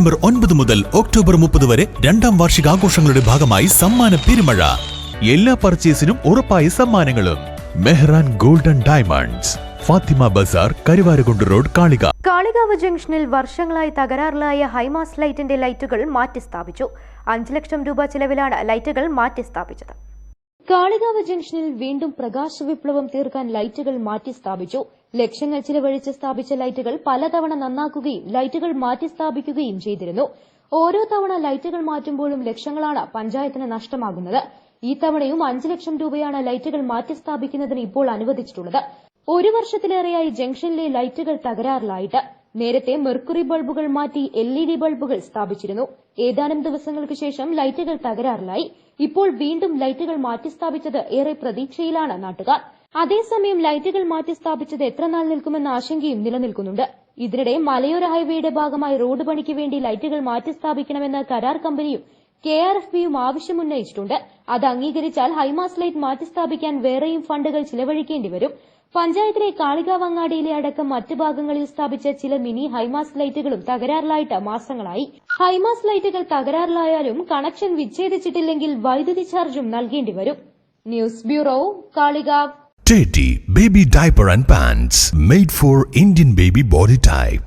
September ഒൻപത് മുതൽ October മുപ്പത് വരെ രണ്ടാം വാർഷികാഘോഷങ്ങളുടെ ഭാഗമായി സമ്മാന പെരുമഴ. എല്ലാ പർച്ചേസിനും ഉറപ്പായ സമ്മാനങ്ങളും. Mehran golden diamonds. Fathima Bazar Karuvarakundu road കാളിക. Kalikavu ജംഗ്ഷനിൽ വർഷങ്ങളായി തകരാറിലായ ഹൈമാസ് ലൈറ്റിന്റെ ലൈറ്റുകൾ മാറ്റി സ്ഥാപിച്ചു അഞ്ച് ലക്ഷം രൂപ ചിലവിലാണ് ലൈറ്റുകൾ മാറ്റി സ്ഥാപിച്ചത് കാളികാവ് ജംഗ്ഷനിൽ വീണ്ടും പ്രകാശ വിപ്ലവം തീർക്കാൻ ലൈറ്റുകൾ മാറ്റി സ്ഥാപിച്ചു. ലക്ഷങ്ങൾ ചിലവഴിച്ച് സ്ഥാപിച്ച ലൈറ്റുകൾ പലതവണ നന്നാക്കുകയും ലൈറ്റുകൾ മാറ്റി സ്ഥാപിക്കുകയും ചെയ്തിരുന്നു. ഓരോ തവണ ലൈറ്റുകൾ മാറ്റുമ്പോഴും ലക്ഷങ്ങളാണ് പഞ്ചായത്തിന് നഷ്ടമാകുന്നത്. ഈ തവണയും അഞ്ച് ലക്ഷം രൂപയാണ് ലൈറ്റുകൾ മാറ്റി സ്ഥാപിക്കുന്നതിന് ഇപ്പോൾ അനുവദിച്ചിട്ടുള്ളത്. ഒരു വർഷത്തിലേറെയായി ജംഗ്ഷനിലെ ലൈറ്റുകൾ തകരാറിലായിട്ട്. നേരത്തെ മെർക്കുറി ബൾബുകൾ മാറ്റി എൽ ഇ ഡി ബൾബുകൾ സ്ഥാപിച്ചിരുന്നു. ഏതാനും ദിവസങ്ങൾക്ക് ശേഷം ലൈറ്റുകൾ തകരാറിലായി. ഇപ്പോൾ വീണ്ടും ലൈറ്റുകൾ മാറ്റി സ്ഥാപിച്ചത് ഏറെ പ്രതീക്ഷയിലാണ് നാട്ടുകാർ. അതേസമയം ലൈറ്റുകൾ മാറ്റി സ്ഥാപിച്ചത് എത്ര നാൾ നിൽക്കുമെന്ന ആശങ്കയും നിലനിൽക്കുന്നുണ്ട്. ഇതിനിടെ മലയോര ഹൈവേയുടെ ഭാഗമായി റോഡ് പണിക്ക് വേണ്ടി ലൈറ്റുകൾ മാറ്റി സ്ഥാപിക്കണമെന്ന് കരാർ കമ്പനിയും കെ ആർ എഫ് ബിയും ആവശ്യമുന്നയിച്ചിട്ടുണ്ട്. അത് അംഗീകരിച്ചാൽ ഹൈമാസ് ലൈറ്റ് മാറ്റി സ്ഥാപിക്കാൻ വേറെയും ഫണ്ടുകൾ ചിലവഴിക്കേണ്ടി വരും. പഞ്ചായത്തിലെ കാളികാവങ്ങാടിയിലെ അടക്കം മറ്റ് ഭാഗങ്ങളിൽ സ്ഥാപിച്ച ചില മിനി ഹൈമാസ് ലൈറ്റുകളും തകരാറിലായിട്ട് മാസങ്ങളായി. ഹൈമാസ് ലൈറ്റുകൾ തകരാറിലായാലും കണക്ഷൻ വിച്ഛേദിച്ചിട്ടില്ലെങ്കിൽ വൈദ്യുതി ചാർജും നൽകേണ്ടി വരും. News bureau Kalikavu Baby Diaper and Pants made for Indian baby body type.